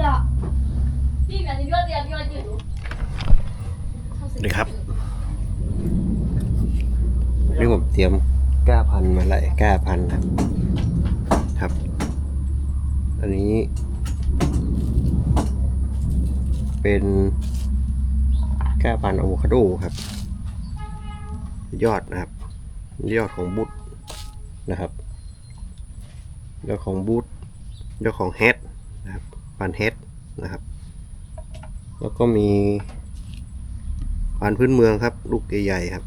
là đi là thì đưa tiền cho anh chứ ดีครับ นี่ผมเตรียมก้าพันธุ์มาไล่ก้าพันธุ์ครับ ครับ อันนี้ เป็นก้าพันธุ์อะโวคาโดครับ ยอดนะครับ ยอดของบุตนะครับยอดของบูทยอดของเฮดนะครับ พันเฮดนะครับ แล้วก็มีพันธุ์พื้นเมืองครับ ลูกใหญ่ๆครับ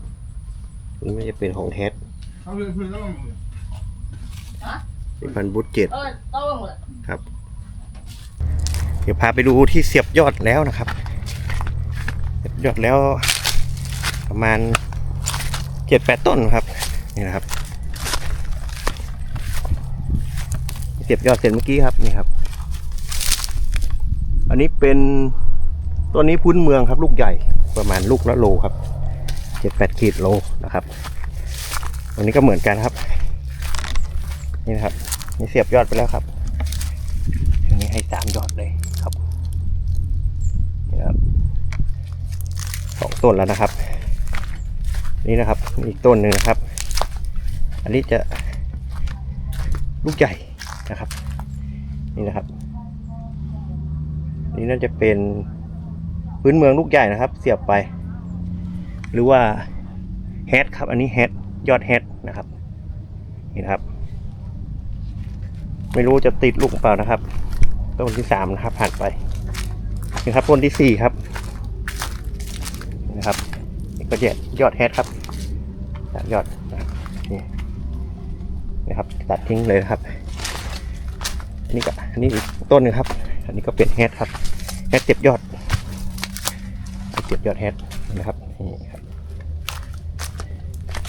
นี่ไม่จะเป็นของเฮดเอาเลยเพื่อนต้องเป็นพันธุ์บูทเจ็ด ờ tao rồi ครับ เดี๋ยวพาไปดูที่เสียบยอดแล้วนะครับ เสียบยอดแล้วประมาณเจ็ดแปดต้นครับ นี่นะครับเสียบยอดเสร็จเมื่อกี้ครับนี่ครับ อันนี้เป็นตัวนี้พื้นเมืองครับ ลูกใหญ่ประมาณลูกละโลครับเจ็ดแปดขีดโลนะครับอันนี้ก็เหมือนกันครับ นี่นะครับนี่เสียบยอดไปแล้วครับอันนี้ให้สามยอดเลยครับนี่นะครับสองต้นแล้วนะครับ นี่นะครับมีอีกต้นหนึ่งนะครับ อันนี้จะลูกใหญ่นะครับ นี่นะครับ นี่น่าจะเป็นพื้นเมืองลูกใหญ่นะครับ เสียบไป หรือว่าแฮดครับ อันนี้แฮดยอดแฮดนะครับ นี่นครับ ไม่รู้จะติดลูกเปล่านะครับต้นที่สามนะครับผ่านไปนี่ครับต้นที่สี่ครับนะครับนี่ก็ยอดยอดแฮดครับยอดนี่นะครับ ตัดทิ้งเลยนะครับ อันนี้ก็อันนี้อีกต้นหนึงครับ อันนี้ก็เป็นแฮดครับ แฮดเจ็บยอดเจ็บยอดแฮดนะครับนี่ครับ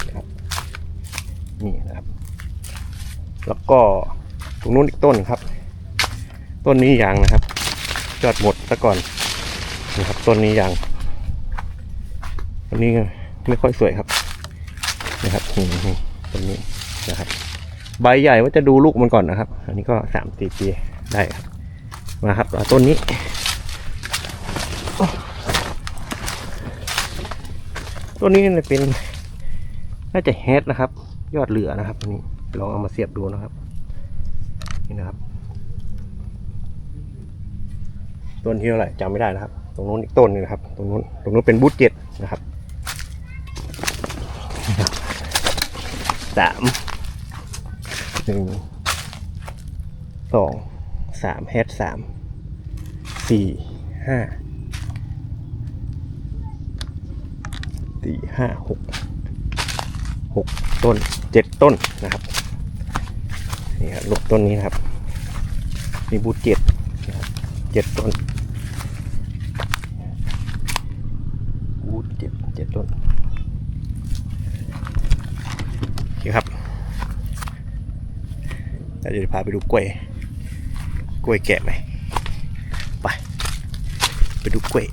นะครับนี่นะครับ แล้วก็ตรงนู้นอีกต้นครับ ต้นนี้ยางนะครับ ยอดหมดซะก่อนนะครับต้นนี้ยางต้นนี้ไม่ค่อยสวยครับนะครับนี่ต้นนี้นะครับ ใบใหญ่ว่าจะดูลูกมันก่อนนะครับ อันนี้ก็สามสี่ปีได้ครับมาครับต้นนี้ ต้นนี้เนี่ยเป็น น่าจะแฮดนะครับ ยอดเหลือนะครับนี้ลองเอามาเสียบดูนะครับ นี่นะครับต้นที่เท่าไหร่จำไม่ได้นะครับ ตรงนู้นอีกต้นหนึงนะครับ ตรงนู้นตรงนู้นเป็นบูทเจ็ดนะครับสามหนึ่งสองสามแฮดสามสี่ห้า สี่ห้าหกหกต้นเจ็ดต้นนะครับนี่ครับลูกต้นนี้นะครับมีบูทเจ็ดนะครับเจ็ดต้นบูทเจ็ดเจ็ดต้นโอเคครับแล้วเดี๋ยวพาไปดูกล้วยกล้วยแกะไหมไปไปดูกล้วย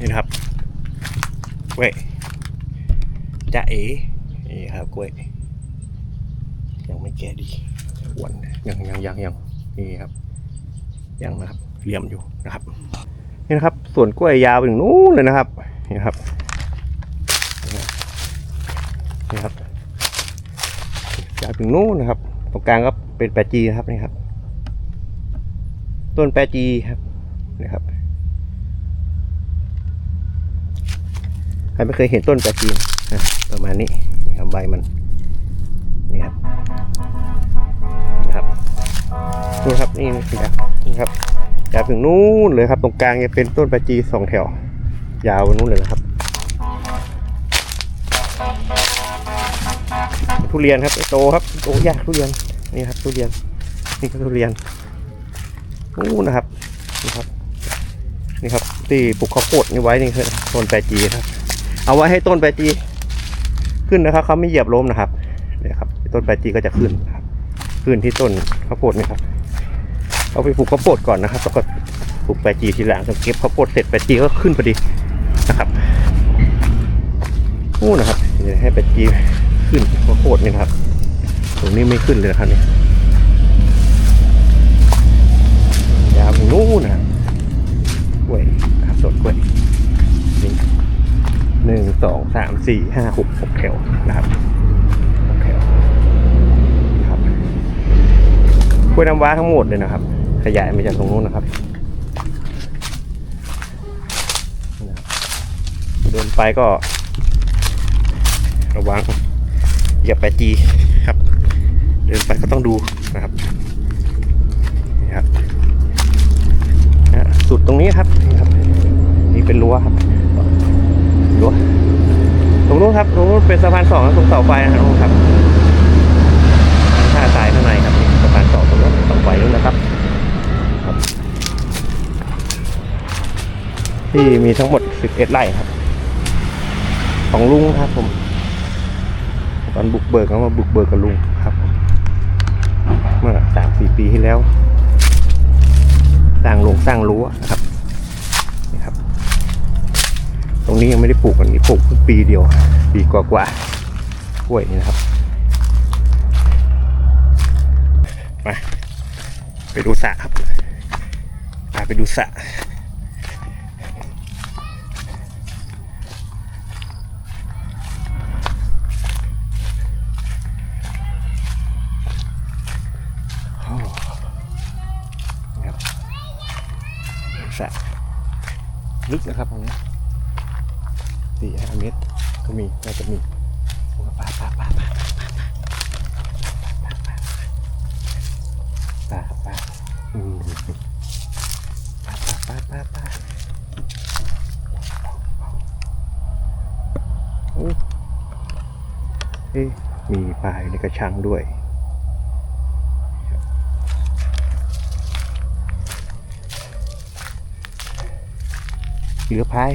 นี่นะครับ กล้วยจะเอ๋นี่ครับกล้วย ยังไม่แก่ดีอ้วนยังยังยังยังนี่ครับ ยังนะครับเหลี่ยมอยู่นะครับนี่นะครับส่วนกล้วยยาวไปถึงนู้นเลยนะครับนี่ครับนี่ครับยาวถึงนู้นนะครับ ตรงกลางก็เป็นแปจีนะครับนี่ครับ ต้นแปจีครับนี่ครับ ใครไม่เคยเห็นต้นกระจีนประมาณนี้นี่ครับใบมันนี่ครับนี่ครับนี่ครับนี่นะครับนี่ครับยาวถึงนู้นเลยครับ ตรงกลางจะเป็นต้นประจีสองแถว ยาวนู้นเลยนะครับ ทุเรียนครับโตครับโตยากทุเรียนนี่ครับทุเรียนนี่ก็ทุเรียนนู้นนะครับนี่ครับนี่ครับที่ปลูกข้าวโพดนี่ไว้นี่คือต้นแปจีครับ เอาไว้ให้ต้นแปจีขึ้นนะครับเขาไม่เหยียบล้มนะครับเนี่ยครับ ต้นแปจีก็จะขึ้นครับ ขึ้นที่ต้นข้าวโพดนี่ครับ เอาไปปลูกข้าวโพดก่อนนะครับแล้วก็ปลูกแปจีทีหลังเก็บข้าวโพดเสร็จแปจีก็ขึ้นพอดีนะครับนู่นนะครับจะให้เป็ดจีขึ้นข้าวโพดนี่นะครับ ตรงนี้ไม่ขึ้นเลยนะครับเนี่ยยาวนู่นนะครับกล้วยนะครับสวนกล้วย หนึ่งสองสามสี่ห้าหกหกแถวนะครับหกแถวครับกล้วยน้ำว้าทั้งหมดเลยนะครับ ขยายมาจากตรงนู้นนะครับเดินไปก็ ระวังอย่าไปจีครับ เดินไปก็ต้องดูนะครับนี่ครับสุดตรงนี้ครับนี่ครับ นี่เป็นรั้วครับ รั้วตรงนู้นครับตรงนู้นเป็นสะพานสองนะตรงเสาไฟนะครับตรงนู้นครับท่าทายข้างในครับสะพานสองตรงนู้นเสาไฟนู้นนะครับที่มีทั้งหมด 11 ไร่ครับ ของลุงครับผม ตอนบุกเบิกก็มาบุกเบิกกับลุงครับ เมื่อสามสี่ปีที่แล้ว สร้างโรงสร้างรั้วนะครับนี่ครับ ต รงนี้ยังไม่ได้ปลูกอันนี้ปลูกเพิ่งปีเดียว ปีกว่าๆกล้วยนี่นะครับมาไปดูสระครับพาไปดูสระโอ้ครับสระลึกนะครับ น่าจะมีปลาปลาปลาปลาปลาปลาอืมปลาปลาปลาปลาโอ้เอ๊ะมีปลาในกระชังด้วยเรือพาย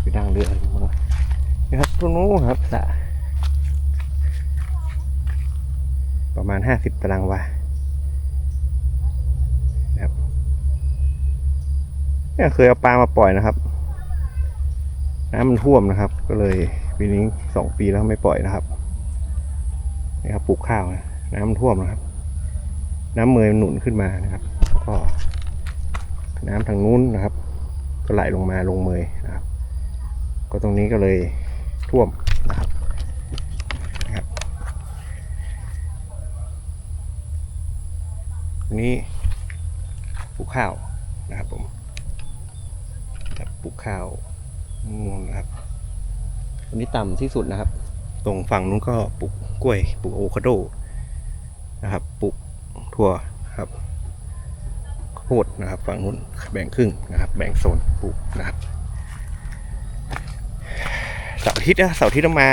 ไปดังเรืออะไรมา นะครับตรงนู้นครับสระประมาณห้าสิบตารางวานะครับเนี่ยเคยเอาปลามาปล่อยนะครับ น้ำมันท่วมนะครับ ก็เลยปีนี้สองปีแล้วไม่ปล่อยนะครับนี่ครับปลูกข้าวนะน้ำมันท่วมนะครับ น้ำเมยมันหนุนขึ้นมานะครับ ก็น้ำทางนู้นนะครับ ก็ไหลลงมาลงเมยนะครับ ก็ตรงนี้ก็เลย ท่วมนะครับนะครับอันนี้ปลูกข้าวนะครับผมครับปลูกข้าวนู่นนะครับอันนี้ต่ำที่สุดนะครับ ตรงฝั่งนู้นก็ปลูกกล้วยปลูกอะโวคาโดนะครับปลูกถั่วครับข้าวโพดนะครับ ฝั่งนู้นแบ่งครึ่งนะครับ แบ่งโซนปลูกนะครับ เสาร์อาทิตย์นะเสาร์อาทิตย์เรามา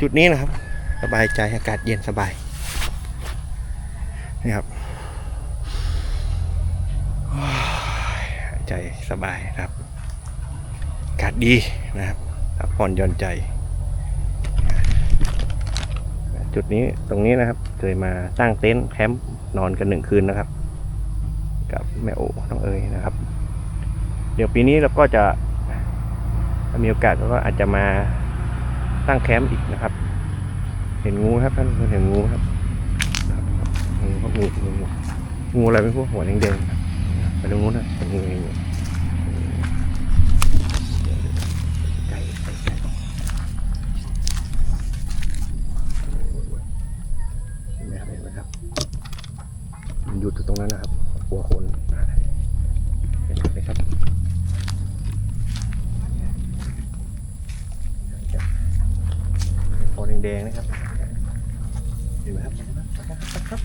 จุดนี้นะครับ สบายใจอากาศเย็นสบายนี่ครับหายใจสบายนะครับอากาศดีนะครับพักผ่อนหย่อนใจ จุดนี้ตรงนี้นะครับ เคยมาตั้งเต็นท์แคมป์นอนกันหนึ่งคืนนะครับ กับแม่โอน้องเอ๋ยนะครับ เดี๋ยวปีนี้เราก็จะ ถ้ามีโอกาสก็อาจจะมาตั้งแคมป์อีกนะครับ เห็นงูครับท่านเห็นงูครับงูครับงูงูงูอะไรไม่รู้หัวแดงๆไปตรงนู้นนะเป็นงูเองไหมเห็นไหมครับมันหยุดอยู่ตรงนั้นนะครับกลัวคนเห็นไหมครับคอแดงๆนะครับเห็นไหมครับเห็นไหมครับ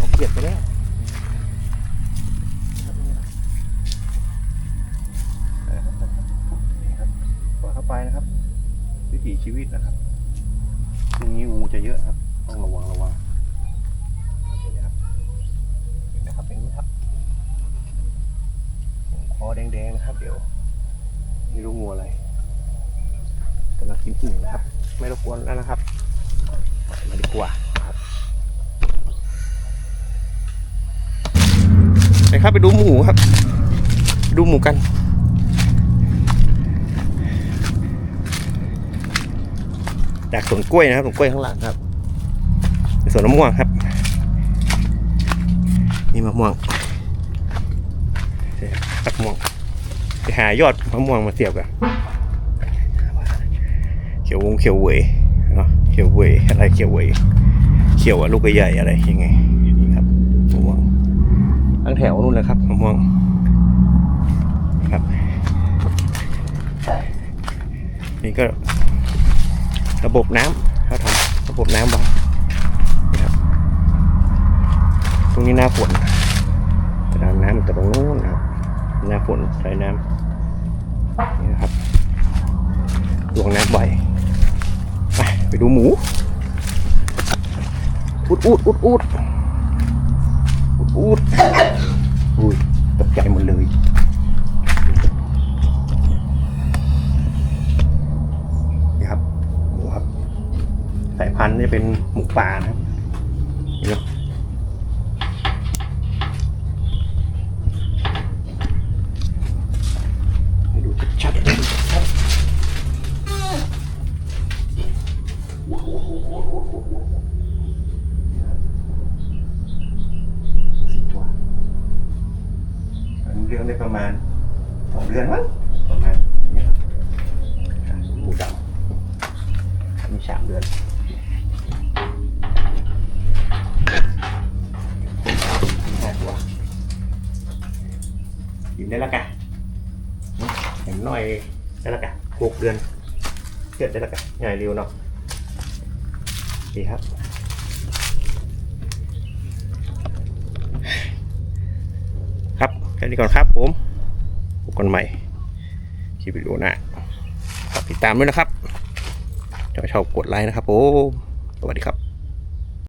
ออกเกียดไปแล้วเออนี่ครับปล่อยเข้าไปนะครับ วิถีชีวิตนะครับช่วงนี้งูจะเยอะครับ ต้องระวังระวังเห็นไหมครับ เห็นนะครับเห็นไหมครับคอแดงๆนะครับ เดี๋ยว ไม่รู้งูอะไรกำลังกินอึ่งนะครับ ไม่รบก วนแล้วนะครับ มาดีกว่าไปครับไปดูหมูครับ ดูหมูกันดักสวนกล้วยนะครับสวนกล้วยข้างหลังครับสวนมะม่วงครับ นี่มะม่วงมะม่วงไปหายอดมะม่วงมาเสียบกันเขียววงเขียวเวย เนาะเขียวเวยอะไรเขียวเวยเขียวอะลูกใหญ่ๆอะไรยังไงนี่ครับมะม่วงทั้งแถวนู่นเลยครับมะม่วงครับนี่ก็ระบบน้ำเขาทำระบบน้ำไว้นะครับตรงนี้หน้าฝนแต่น้ำน้ำมันจะตรงนู้นนะครับหน้าฝนใส่น้ำนี่นะครับดวงน้ำไว้ ไปดูหมู อุดอุดอุดอุดอุดอุดอุ้ยตกใจหมดเลยนี่ครับหมูครับ สายพันธุ์นี่เป็นหมูป่านะครับนี่ครับ ให้ดูชัดๆให้ดูชัดๆสี่ตัวอันนี้เลี้ยงได้ประมาณสองเดือนมั้งประมาณนี้ครับอะหมูดำมีสามเดือนห้าตัวกินได้แล้วกันเห็นหน่อยได้และกันหกเดือนเกิดได้และกันง่ายเร็วเนาะดีครับ ครับแค่นี้ก่อนครับผมพบกันใหม่คลิปวิดีโอหน้าติดตามด้วยนะครับถ้าชอบกดไลค์นะครับผมสวัสดีครับ